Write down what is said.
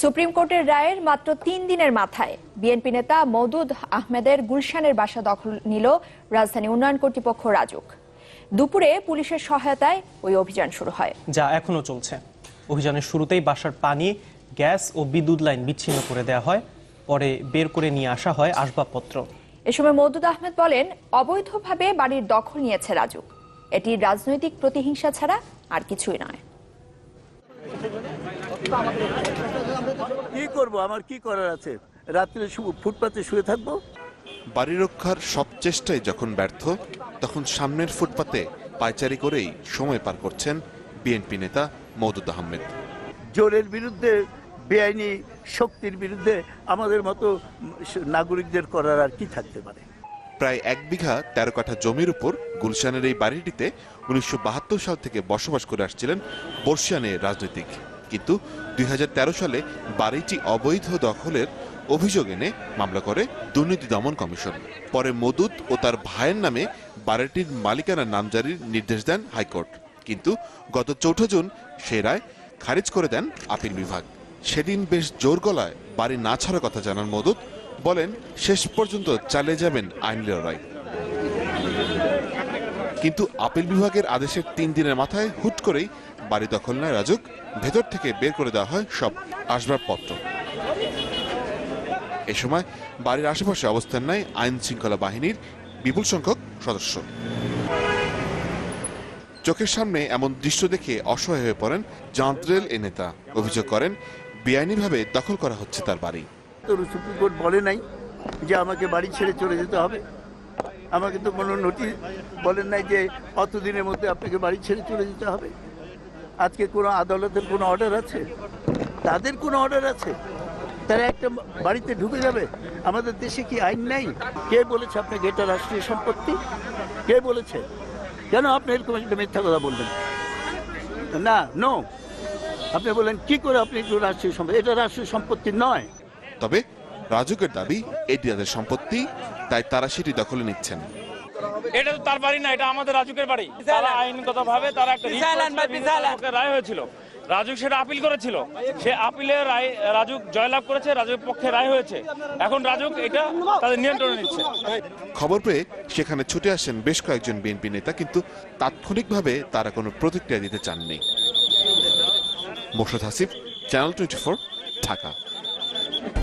Supreme কোর্টের রায়ের মাত্র তিন দিনের মাথায় বিএনপি নেতা মওদুদ আহমেদের গুলশানের বাসা দখল নিল রাজধানী উন্নয়ন কর্তৃপক্ষ রাজুক। দুপুরে পুলিশের সহায়তায় ওই অভিযান শুরু হয়। যা এখনও চলছে। অভিযানের শুরুতেই বাসার পানি গ্যাস ও বিদ্যুৎ লাইন বিচ্ছিন্ন করে দেওয়া হয়। পরে বের করে নিয়ে আসা হয় আসবাবপত্র। এ সময় মওদুদ আহমেদ বলেন অবৈধভাবে বাড়ির দখল নিয়েছে রাজুক। এটি রাজনৈতিক প্রতিহিংসা ছাড়া আর কিছুই নয়। কি করব? আমার কি করার আছে? রাত্রে ফুটপাতে শুয়ে থাকব? বাড়ি রক্ষার সব চেষ্টাই যখন ব্যর্থ তখন সামনের ফুটপাতে পায়চারি করেই সময় পার করছেন বিএনপি নেতা মওদুদ আহমেদ। জোরের বিরুদ্ধে বেআইনি শক্তির বিরুদ্ধে আমাদের মতো নাগরিকদের করার আর কি থাকতে পারে? প্রায় এক বিঘা তেরো কাঠা জমির উপর গুলশানের এই বাড়িটিতে উনিশশো বাহাত্তর সাল থেকে বসবাস করে আসছিলেন বর্ষিয়ানে রাজনৈতিক। কিন্তু দুই হাজার তেরো সালে বাড়িটি অবৈধ দখলের অভিযোগ এনে মামলা করে দুর্নীতি দমন কমিশন। পরে মদুদ ও তার ভাইয়ের নামে বাড়িটির মালিকানার নামজারির নির্দেশ দেন হাইকোর্ট। কিন্তু গত চৌঠা জুন সেই রায় খারিজ করে দেন আপিল বিভাগ। সেদিন বেশ জোর গলায় বাড়ি না ছাড়ার কথা জানান মদুদ। বলেন, শেষ পর্যন্ত চালিয়ে যাবেন আইন লড়াই কিন্তু আপিল বিভাগের আদেশের তিন দিনের মাথায় হুট করেই বাড়ি দখল নেয় রাজুক। ভেতর থেকে বের করে দেওয়া হয় সব আসবাবপত্র। এ সময় বাড়ির আশেপাশে অবস্থান নেয় আইন শৃঙ্খলা বাহিনীর বিপুল সংখ্যক সদস্য। চোখের সামনে এমন দৃশ্য দেখে অসহায় হয়ে পড়েন জান্ত্রেল এ নেতা। অভিযোগ করেন, বেআইনিভাবে দখল করা হচ্ছে তার বাড়ি। সুপ্রিম কোর্ট বলে নাই যে আমাকে বাড়ি ছেড়ে চলে যেতে হবে। আমাকে তো কোনো নোটিশ বলেন নাই যে অতদিনের মধ্যে আপনাকে বাড়ি ছেড়ে চলে যেতে হবে। আজকে কোনো আদালতের কোনো অর্ডার আছে? তাদের কোনো অর্ডার আছে? তারা একটা বাড়িতে ঢুকে যাবে? আমাদের দেশে কি আইন নেই? কে বলেছে আপনাকে এটা রাষ্ট্রীয় সম্পত্তি? কে বলেছে? কেন আপনি এরকম একটা মিথ্যা কথা বলবেন? না নো আপনি বলেন, কি করে আপনি রাষ্ট্রীয় সম্পত্তি? এটা রাষ্ট্রীয় সম্পত্তি নয়। তবে রাজুকের দাবি, এটি তাদের সম্পত্তি, তাই তারা সেটি দখলে নিচ্ছেন। এটা তো তার বাড়ি না এটা আমাদের রাজুকের বাড়ি। তারা আইনগত ভাবে তারা একটা রায় হয়েছিল। রাজুক সেটা আপিল করেছিল। সে আপিলে রায় রাজুক জয়লাভ করেছে রাজুকের পক্ষে রায় হয়েছে। এখন রাজুক এটা তাদের নিয়ন্ত্রণে নিচ্ছে। খবর পেয়ে সেখানে ছুটে আসেন বেশ কয়েকজন বিএনপি নেতা কিন্তু তাৎক্ষণিকভাবে তারা কোনো প্রতিক্রিয়া দিতে চাননি। Morshed Hasif channel twenty Dhaka.